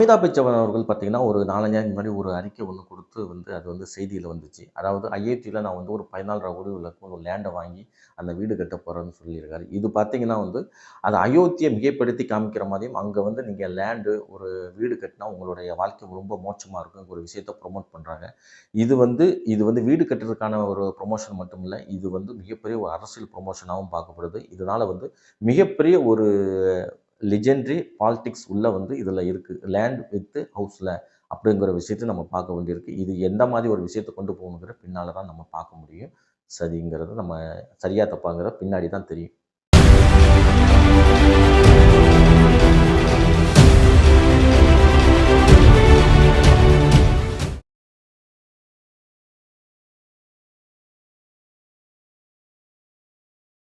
அமிதாப் பச்சன் அவர்கள் பார்த்தீங்கன்னா ஒரு நாலஞ்சாயிரம் முன்னாடி ஒரு அறிக்கை ஒன்று கொடுத்து வந்து அது வந்து செய்தியில் வந்துச்சு. அதாவது ஐஐடியில் நான் வந்து ஒரு பதினாலரை கோடி உள்ள ஒரு லேண்டை வாங்கி அந்த வீடு கட்ட போகிறேன்னு சொல்லியிருக்காரு. இது பார்த்தீங்கன்னா வந்து அது அயோத்தியை மிகைப்படுத்தி காமிக்கிற மாதிரியும் அங்கே வந்து நீங்கள் லேண்டு ஒரு வீடு கட்டினா உங்களுடைய வாழ்க்கை ரொம்ப மோட்சமாக இருக்கும் ஒரு விஷயத்தை ப்ரொமோட் பண்ணுறாங்க இது வந்து இது வந்து வீடு கட்டுறதுக்கான ஒரு ப்ரொமோஷன் மட்டும் இல்லை இது வந்து மிகப்பெரிய ஒரு அரசியல் ப்ரொமோஷனாகவும் பார்க்கப்படுது. இதனால் வந்து மிகப்பெரிய ஒரு லிஜெண்ட்ரி பாலிடிக்ஸ் உள்ளே வந்து இதில் இருக்குது லேண்ட் வித்து ஹவுஸில் அப்படிங்கிற விஷயத்தை நம்ம பார்க்க வேண்டியிருக்கு. இது எந்த மாதிரி ஒரு விஷயத்தை கொண்டு போகணுங்கிற பின்னால் தான் நம்ம பார்க்க முடியும். சரிங்கிறது நம்ம சரியாக தப்பாங்கிற பின்னாடி தான் தெரியும்.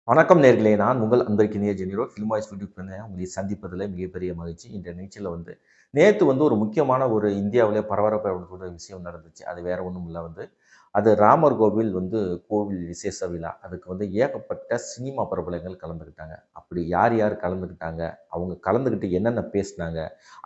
வணக்கம் நேர்களே. நான் உங்கள் அன்பருக்கினிய ஜெனிரோ. ஃபிலிம் வாய்ஸ் யூடியூப் உங்களை சந்திப்பதில் மிகப்பெரிய மகிழ்ச்சி. இந்த நிகழ்ச்சியில் வந்து நேற்று வந்து ஒரு முக்கியமான ஒரு இந்தியாவிலே பரபரப்பு விஷயம் நடந்துச்சு. அது வேற ஒன்றும் இல்லை வந்து. அது ராமர் கோவில் வந்து கோவில் விசேஷ விழா. அதுக்கு வந்து ஏகப்பட்ட சினிமா பிரபலங்கள் கலந்துக்கிட்டாங்க. அப்படி யார் யார் கலந்துக்கிட்டாங்க? அவங்க கலந்துக்கிட்டு என்னென்ன பேசினாங்க?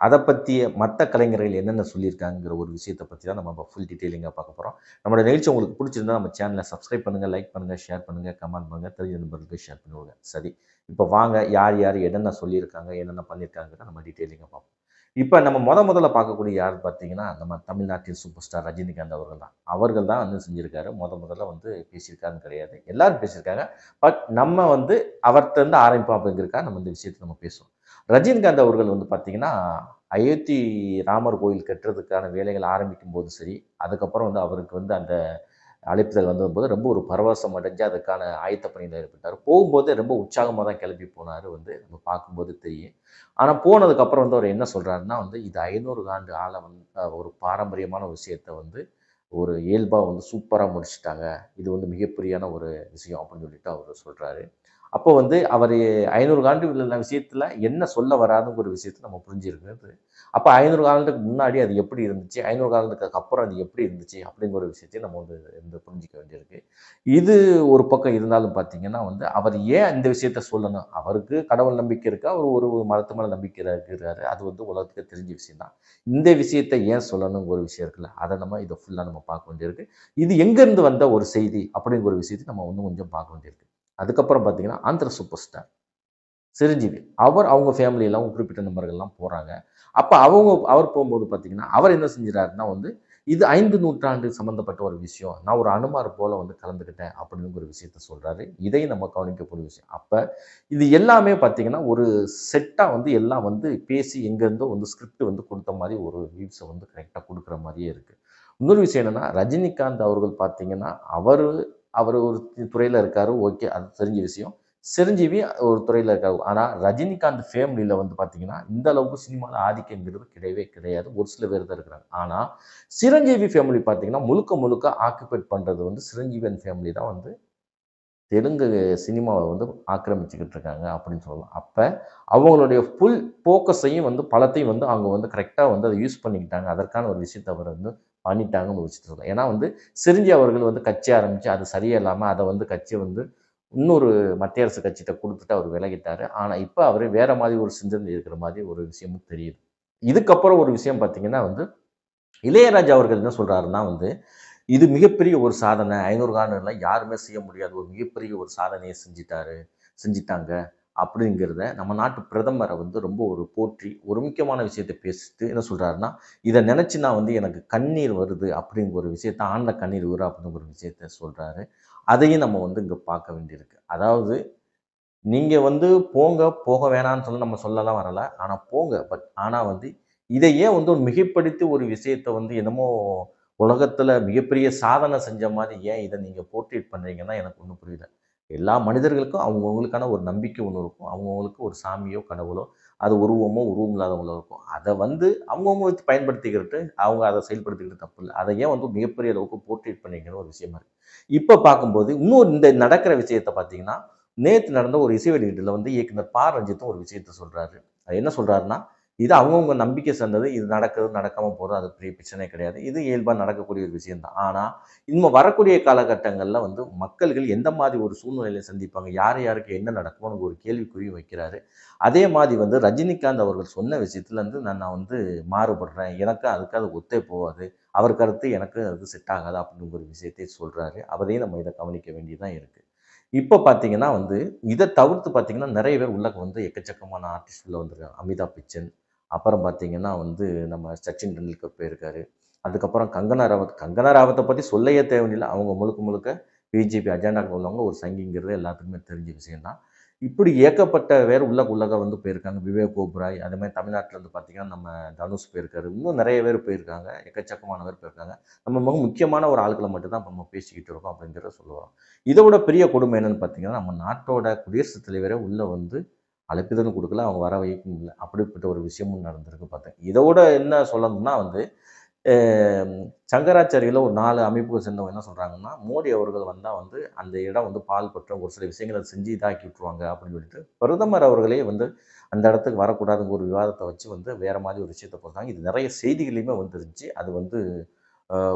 அதை பற்றிய மற்ற கலைஞர்கள் என்னென்ன சொல்லியிருக்காங்கிற ஒரு விஷயத்தை பற்றி தான் நம்ம ஃபுல் டீட்டெயிலிங்காக பார்க்க போகிறோம் நம்மளோட நிகழ்ச்சி உங்களுக்கு பிடிச்சிருந்தா நம்ம சேனலை சப்ஸ்கிரைப் பண்ணுங்கள் லைக் பண்ணுங்கள் ஷேர் பண்ணுங்கள் கமெண்ட் பண்ணுங்கள் தெரிஞ்ச நண்பர்களுக்கு ஷேர் பண்ணுவாங்க சரி இப்போ வாங்க யார் யார் என்னென்ன சொல்லியிருக்காங்க என்னென்ன பண்ணியிருக்காங்கிறத நம்ம டீட்டெயிலிங்காக பார்ப்போம். இப்போ நம்ம முத முதல்ல பார்க்கக்கூடிய யார் பார்த்தீங்கன்னா நம்ம தமிழ்நாட்டின் சூப்பர் ஸ்டார் ரஜினிகாந்த் அவர்கள் தான். அவர்கள் தான் வந்து செஞ்சுருக்காரு. முத முதல்ல வந்து பேசியிருக்காருன்னு கிடையாது. எல்லாரும் பேசியிருக்காங்க. பட் நம்ம வந்து அவர்கிட்ட ஆரம்பிப்போம் அப்படிங்கிறக்கா நம்ம இந்த விஷயத்தை நம்ம பேசுவோம். ரஜினிகாந்த் அவர்கள் வந்து பார்த்திங்கன்னா அயோத்தி ராமர் கோயில் கட்டுறதுக்கான வேலைகள் ஆரம்பிக்கும் போது சரி அதுக்கப்புறம் வந்து அவருக்கு வந்து அந்த அழைப்புதல் வந்தபோது ரொம்ப ஒரு பரவசம் அடைஞ்சு அதுக்கான ஆயத்த பணியில் ஏற்பட்டார். போகும்போது ரொம்ப உற்சாகமாக தான் கிளம்பி போனார் வந்து. நம்ம பார்க்கும்போது தெரியும். ஆனால் போனதுக்கப்புறம் வந்து அவர் என்ன சொல்கிறாருன்னா வந்து இது ஐநூறு ஆண்டு ஆளை வந்து ஒரு பாரம்பரியமான விஷயத்த வந்து ஒரு இயல்பாக வந்து சூப்பராக முடிச்சுட்டாங்க. இது வந்து மிகப்பெரியான ஒரு விஷயம் அப்படின்னு சொல்லிட்டு அவர் சொல்கிறாரு அப்போ வந்து அவர் ஐநூறு ஆண்டு உள்ள விஷயத்தில் என்ன சொல்ல வராதுங்கிற ஒரு விஷயத்தை நம்ம புரிஞ்சிருக்கிறது. அப்போ ஐநூறு காலத்துக்கு முன்னாடி அது எப்படி இருந்துச்சு? ஐநூறு காலத்துக்கு அப்புறம் அது எப்படி இருந்துச்சு? அப்படிங்கிற ஒரு விஷயத்தையும் நம்ம வந்து இந்த புரிஞ்சிக்க வேண்டியிருக்கு. இது ஒரு பக்கம் இருந்தாலும் பார்த்தீங்கன்னா வந்து அவர் ஏன் இந்த விஷயத்த சொல்லணும்? அவருக்கு கடவுள் நம்பிக்கை இருக்கா? அவர் ஒரு ஒரு மரத்து மேலே நம்பிக்கை இருக்கிறாரு. அது வந்து உலகத்துக்கு தெரிஞ்ச விஷயம் தான் இந்த விஷயத்தை ஏன் சொல்லணுங்கிற ஒரு விஷயம் இருக்குல்ல அதை நம்ம இதை ஃபுல்லாக நம்ம பார்க்க வேண்டியிருக்கு. இது எங்கேருந்து வந்த ஒரு செய்தி அப்படிங்கிற ஒரு விஷயத்தை நம்ம இன்னும் கொஞ்சம் பார்க்க வேண்டியிருக்கு. அதுக்கப்புறம் பார்த்தீங்கன்னா ஆந்திர சூப்பர் ஸ்டார் சிரஞ்சீவி. அவர் அவங்க ஃபேமிலியெல்லாம் குறிப்பிட்ட நம்பர்கள்லாம் போகிறாங்க அப்போ அவங்க அவர் போகும்போது பார்த்தீங்கன்னா அவர் என்ன செஞ்சிடாருன்னா வந்து இது ஐந்து நூற்றாண்டு சம்மந்தப்பட்ட ஒரு விஷயம். நான் ஒரு அனுமார் போல் வந்து கலந்துக்கிட்டேன் அப்படின்னு ஒரு விஷயத்த சொல்கிறாரு இதையும் நம்ம கவனிக்கக்கூடிய விஷயம். அப்போ இது எல்லாமே பார்த்தீங்கன்னா ஒரு செட்டாக வந்து எல்லாம் வந்து பேசி எங்கேருந்தோ வந்து ஸ்கிரிப்ட் வந்து கொடுத்த மாதிரி ஒரு வியூஸை வந்து கரெக்டாக கொடுக்குற மாதிரியே இருக்குது இன்னொரு விஷயம் என்னென்னா ரஜினிகாந்த் அவர்கள் பார்த்திங்கன்னா அவர் அவர் ஒரு துறையில் இருக்கார் ஓகே அது தெரிஞ்ச விஷயம். சிரஞ்சீவி ஒரு துறையில் இருக்காரு. ஆனால் ரஜினிகாந்த் ஃபேமிலியில் வந்து பார்த்தீங்கன்னா இந்த அளவுக்கு சினிமாவில் ஆதிக்கங்கிறது கிடையவே கிடையாது. ஒரு சில பேர் தான் இருக்கிறாங்க. ஆனால் சிரஞ்சீவி ஃபேமிலி பார்த்தீங்கன்னா முழுக்க முழுக்க ஆக்குபேட் பண்ணுறது வந்து சிரஞ்சீவன் ஃபேமிலி தான் வந்து தெலுங்கு சினிமாவை வந்து ஆக்கிரமிச்சுக்கிட்டு இருக்காங்க அப்படின்னு சொல்லலாம். அப்போ அவங்களுடைய ஃபுல் ஃபோக்கஸையும் வந்து பலத்தையும் வந்து அவங்க வந்து கரெக்டாக வந்து அதை யூஸ் பண்ணிக்கிட்டாங்க. அதற்கான ஒரு விஷயத்தை அவர் வந்து பண்ணிட்டாங்கன்னு வச்சுட்டு சொல்லலாம் ஏன்னா வந்து சிரிஞ்சி அவர்கள் வந்து கட்சி ஆரம்பித்து அது சரியே இல்லாமல் அதை வந்து கட்சி வந்து இன்னொரு மத்திய அரசு கட்சிகிட்ட கொடுத்துட்டு அவர் விலகிட்டார். ஆனால் இப்போ அவர் வேறு மாதிரி ஒரு சிந்தனை இருக்கிற மாதிரி ஒரு விஷயமும் தெரியுது. இதுக்கப்புறம் ஒரு விஷயம் பார்த்தீங்கன்னா வந்து இளையராஜா அவர்கள் என்ன சொல்கிறாருன்னா வந்து இது மிகப்பெரிய ஒரு சாதனை. ஐநூறு காலங்களில் யாருமே செய்ய முடியாத. ஒரு மிகப்பெரிய ஒரு சாதனையை செஞ்சிட்டாரு செஞ்சிட்டாங்க. அப்படிங்கிறத நம்ம நாட்டு பிரதமரை வந்து ரொம்ப ஒரு போற்றி ஒரு முக்கியமான விஷயத்தை பேசிட்டு என்ன சொல்கிறாருன்னா இதை நினச்சி நான் வந்து எனக்கு கண்ணீர் வருது அப்படிங்கிற ஒரு விஷயத்த ஆண்ட கண்ணீர் வரும் அப்படிங்கிற ஒரு விஷயத்த சொல்கிறாரு அதையும் நம்ம வந்து இங்கே பார்க்க வேண்டியிருக்கு. அதாவது நீங்கள் வந்து போங்க போக வேணான்னு சொல்லி நம்ம சொல்லலாம் வரலை. ஆனால் போங்க. பட் ஆனால் வந்து இதை ஏன் வந்து ஒரு மிகைப்படுத்தி ஒரு விஷயத்த வந்து என்னமோ உலகத்தில் மிகப்பெரிய சாதனை செஞ்ச மாதிரி ஏன் இதை நீங்கள் போர்ட்ரேட் பண்ணுறீங்கன்னா எனக்கு ஒன்றும் புரியல. எல்லா மனிதர்களுக்கும் அவங்கவுங்களுக்கான ஒரு நம்பிக்கை ஒன்று இருக்கும். அவங்கவுங்களுக்கு ஒரு சாமியோ கடவுளோ அது உருவமோ உருவம் இல்லாதவங்களோ இருக்கும். அதை வந்து அவங்கவுங்க வச்சு பயன்படுத்திக்கிட்டு அவங்க அதை செயல்படுத்திக்கிட்டு தப்பு இல்லை. அதை ஏன் வந்து மிகப்பெரிய அளவுக்கு போர்ட்ரேட் பண்ணிக்கிற ஒரு விஷயமா இருக்குது இப்போ பார்க்கும்போது இன்னும் இந்த நடக்கிற விஷயத்தை பார்த்தீங்கன்னா நேற்று நடந்த ஒரு இசை வெளியீட்டில் வந்து இயக்குனர் பா. ரஞ்சித்தும் ஒரு விஷயத்த சொல்கிறாரு அது என்ன சொல்கிறாருன்னா இது அவங்கவுங்க நம்பிக்கை சேர்ந்தது. இது நடக்கிறது நடக்காமல் போகிறது அது பெரிய பிரச்சனை கிடையாது. இது இயல்பாக நடக்கக்கூடிய ஒரு விஷயம்தான் ஆனால் இன்னும் வரக்கூடிய காலகட்டங்களில் வந்து மக்கள்கள் எந்த மாதிரி ஒரு சூழ்நிலையில் சந்திப்பாங்க? யார் யாருக்கு என்ன நடக்கும்னு ஒரு கேள்விக்குறி வைக்கிறாரு. அதே மாதிரி வந்து ரஜினிகாந்த் அவர்கள் சொன்ன விஷயத்துலேருந்து நான் நான் வந்து மாறுபடுறேன். எனக்கு அதுக்கு அது ஒத்தே போகாது. அவர் கருத்து எனக்கு அது செட் ஆகாது அப்படிங்கிற ஒரு விஷயத்தை சொல்கிறாரு அவரையும் நம்ம இதை கவனிக்க வேண்டியதான் இருக்குது இப்போ பார்த்தீங்கன்னா வந்து இதை தவிர்த்து பார்த்தீங்கன்னா நிறைய பேர் உள்ள வந்து எக்கச்சக்கமான ஆர்டிஸ்ட் உள்ள வந்திருக்காங்க அமிதாப் பச்சன் அப்புறம் பார்த்தீங்கன்னா வந்து நம்ம சச்சின் டெண்டுல்கர் போயிருக்காரு. அதுக்கப்புறம் கங்கனா ராவத் கங்கனா ராவத்தை பற்றி சொல்லையே தேவையில்லை. அவங்க முழுக்க முழுக்க பிஜேபி அஜெண்டாக்கு உள்ளவங்க ஒரு சங்கிங்கிறது எல்லாத்துக்குமே தெரிஞ்ச விஷயம்தான். இப்படி ஏகப்பட்ட பேர் உள்ள உள்ளக வந்து போயிருக்காங்க. விவேக் ஓப்ராய் அதே மாதிரி தமிழ்நாட்டில் வந்து பார்த்தீங்கன்னா நம்ம தனுஷ் போயிருக்காரு. இன்னும் நிறைய பேர் போயிருக்காங்க. எக்கச்சக்கமான பேர் போயிருக்காங்க. நம்ம மிக முக்கியமான ஒரு ஆட்களை மட்டும்தான் நம்ம பேசிக்கிட்டு இருக்கோம் அப்படிங்கிறத சொல்லுவோம் இதை விட பெரிய கொடுமை என்னென்னு பார்த்தீங்கன்னா நம்ம நாட்டோட குடியரசுத் தலைவரே உள்ளே வந்து அழைப்புதலும் கொடுக்கல அவங்க வர வைக்கவும் இல்லை. அப்படிப்பட்ட ஒரு விஷயமும் நடந்திருக்கு பார்த்தேன். இதோட என்ன சொல்லணும்னா வந்து சங்கராச்சாரியில் ஒரு நாலு அமைப்புகள் சேர்ந்தவங்க என்ன சொல்கிறாங்கன்னா மோடி அவர்கள் வந்தால் வந்து அந்த இடம் வந்து பால் பற்ற ஒரு சில விஷயங்களை செஞ்சு இதாக்கி விட்ருவாங்க அப்படின்னு சொல்லிட்டு பிரதமர் அவர்களே வந்து அந்த இடத்துக்கு வரக்கூடாதுங்கிற ஒரு விவாதத்தை வச்சு வந்து வேறு மாதிரி ஒரு விஷயத்தை போட்டாங்க. இது நிறைய செய்திகளையுமே வந்துருந்துச்சு அது வந்து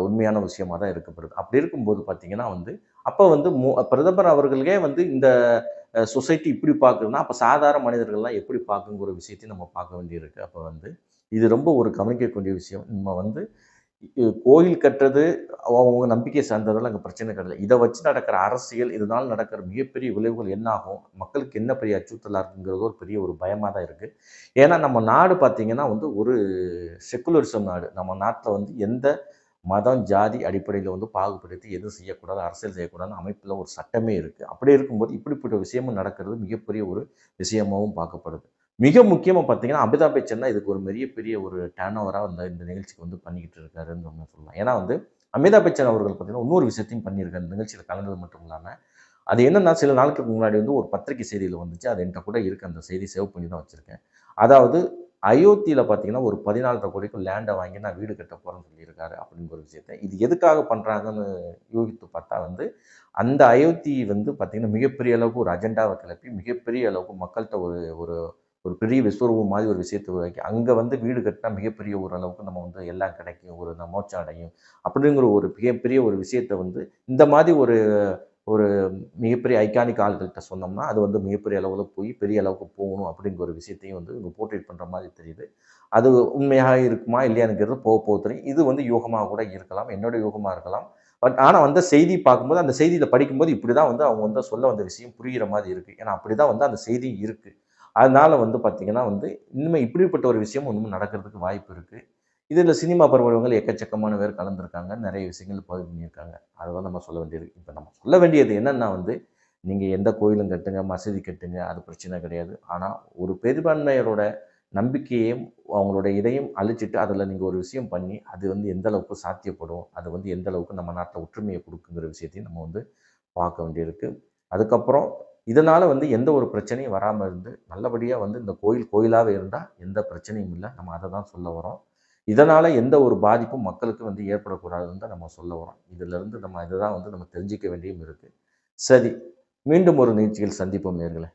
உண்மையான விஷயமா தான் இருக்கப்படுது அப்படி இருக்கும்போது பார்த்தீங்கன்னா வந்து அப்போ வந்து மோ பிரதமர் அவர்களுக்கே வந்து இந்த சொசைட்டி இப்படி பார்க்குதுன்னா அப்போ சாதாரண மனிதர்கள்லாம் எப்படி பார்க்குங்கிற விஷயத்தையும் நம்ம பார்க்க வேண்டியிருக்கு. அப்போ வந்து இது ரொம்ப ஒரு கவனிக்கக்கூடிய விஷயம். நம்ம வந்து கோயில் கட்டுறது அவங்க நம்பிக்கை சார்ந்ததெல்லாம் அங்கே பிரச்சனை கிடையாது. இதை வச்சு நடக்கிற அரசியல் இதனால் நடக்கிற மிகப்பெரிய விளைவுகள் என்ன ஆகும் மக்களுக்கு என்ன பெரிய அச்சுறுத்தலாக இருக்குங்கிறது ஒரு பெரிய ஒரு பயமாக தான் இருக்குது ஏன்னா நம்ம நாடு பார்த்திங்கன்னா வந்து ஒரு செக்குலரிசம் நாடு. நம்ம நாட்டில் வந்து எந்த மதம் ஜாதி அடிப்படையில் வந்து பாகுபடுத்தி எதுவும் செய்யக்கூடாது அரசியல் செய்யக்கூடாதுன்னு அமைப்பில் ஒரு சட்டமே இருக்குது அப்படி இருக்கும்போது இப்படிப்பட்ட விஷயமும் நடக்கிறது மிகப்பெரிய ஒரு விஷயமாகவும் பார்க்கப்படுது. மிக முக்கியமாக பார்த்தீங்கன்னா அமிதாப் பச்சன் தான் இதுக்கு ஒரு பெரிய பெரிய ஒரு டேர்ன் ஓவராக இந்த இந்த நிகழ்ச்சிக்கு வந்து பண்ணிக்கிட்டு இருக்காருன்னு நம்ம சொல்லலாம். ஏன்னா வந்து அமிதாப் பச்சன் அவர்கள் பார்த்தீங்கன்னா இன்னொரு விஷயத்தையும் பண்ணியிருக்காரு. நிகழ்ச்சியில் கலந்தது மட்டும் இல்லாமல் அது என்னென்னா சில நாளுக்கு முன்னாடி வந்து ஒரு பத்திரிகை செய்தியில் வந்துச்சு. அது என்கிட்ட கூட இருக்குது அந்த செய்தி சேவ் பண்ணி தான் வச்சுருக்கேன். அதாவது அயோத்தியில் பார்த்தீங்கன்னா ஒரு பதினாலரை கோடிக்கு லேண்டை வாங்கி நான் வீடு கட்ட போகிறேன்னு சொல்லியிருக்காரு அப்படிங்கிற ஒரு விஷயத்த. இது எதுக்காக பண்ணுறாங்கன்னு யோகித்து பார்த்தா வந்து அந்த அயோத்தி வந்து பார்த்திங்கன்னா மிகப்பெரிய அளவுக்கு ஒரு அஜெண்டாவை கிளப்பி மிகப்பெரிய அளவுக்கு மக்கள்கிட்ட ஒரு ஒரு ஒரு பெரிய விஸ்வரூபம் மாதிரி ஒரு விஷயத்தை உருவாக்கி அங்கே வந்து வீடு கட்டினா மிகப்பெரிய ஓரளவுக்கு நம்ம வந்து எல்லாம் கிடைக்கும் ஒரு நம்ம மோட்சம் அடையும் அப்படிங்கிற ஒரு மிகப்பெரிய ஒரு விஷயத்தை வந்து இந்த மாதிரி ஒரு ஒரு மிகப்பெரிய ஐகானிக் ஆள்கள்கிட்ட சொன்னோம்னா அது வந்து மிகப்பெரிய அளவில் போய் பெரிய அளவுக்கு போகணும் அப்படிங்கிற ஒரு விஷயத்தையும் வந்து இவங்க போர்ட்ரேட் பண்ணுற மாதிரி தெரியுது. அது உண்மையாக இருக்குமா இல்லையானுங்கிறது போக போக தெரியும். இது வந்து யோகமாக கூட இருக்கலாம். என்னோட யோகமாக இருக்கலாம். பட் ஆனால் வந்து செய்தி பார்க்கும்போது அந்த செய்தியில் படிக்கும்போது இப்படி தான் வந்து அவங்க வந்து சொல்ல வந்த விஷயம் புரிகிற மாதிரி இருக்குது ஏன்னா அப்படி தான் வந்து அந்த செய்தி இருக்குது அதனால் வந்து பார்த்திங்கன்னா வந்து இனிமேல் இப்படிப்பட்ட ஒரு விஷயம் இன்னும் நடக்கிறதுக்கு வாய்ப்பு இருக்குது இதில் சினிமா பருவங்கள் எக்கச்சக்கமான பேர் கலந்துருக்காங்க. நிறைய விஷயங்கள் பதிவு பண்ணியிருக்காங்க. அதை தான் நம்ம சொல்ல வேண்டியது இப்போ நம்ம சொல்ல வேண்டியது என்னென்னா வந்து நீங்கள் எந்த கோயிலும் கட்டுங்க மசூதி கட்டுங்க அது பிரச்சனை கிடையாது. ஆனால் ஒரு பெரும்பான்மையரோட நம்பிக்கையையும் அவங்களோட இதையும் அழிச்சிட்டு அதில் நீங்கள் ஒரு விஷயம் பண்ணி அது வந்து எந்த அளவுக்கு சாத்தியப்படும் அது வந்து எந்த அளவுக்கு நம்ம நாட்டில் ஒற்றுமையை கொடுக்குங்கிற விஷயத்தையும் நம்ம வந்து பார்க்க வேண்டியிருக்கு. அதுக்கப்புறம் இதனால் வந்து எந்த ஒரு பிரச்சனையும் வராமல் இருந்து நல்லபடியாக வந்து இந்த கோயில் கோயிலாகவே இருந்தால் எந்த பிரச்சனையும் இல்லை. நம்ம அதை தான் சொல்ல வரோம் இதனால் எந்த ஒரு பாதிப்பும் மக்களுக்கு வந்து ஏற்படக்கூடாதுன்னு தான் நம்ம சொல்ல வரோம். இதிலிருந்து நம்ம இதை தான் வந்து நம்ம தெரிஞ்சிக்க வேண்டியும் இருக்குது சரி மீண்டும் ஒரு நிகழ்ச்சியில் சந்திப்போம் நேர்களை.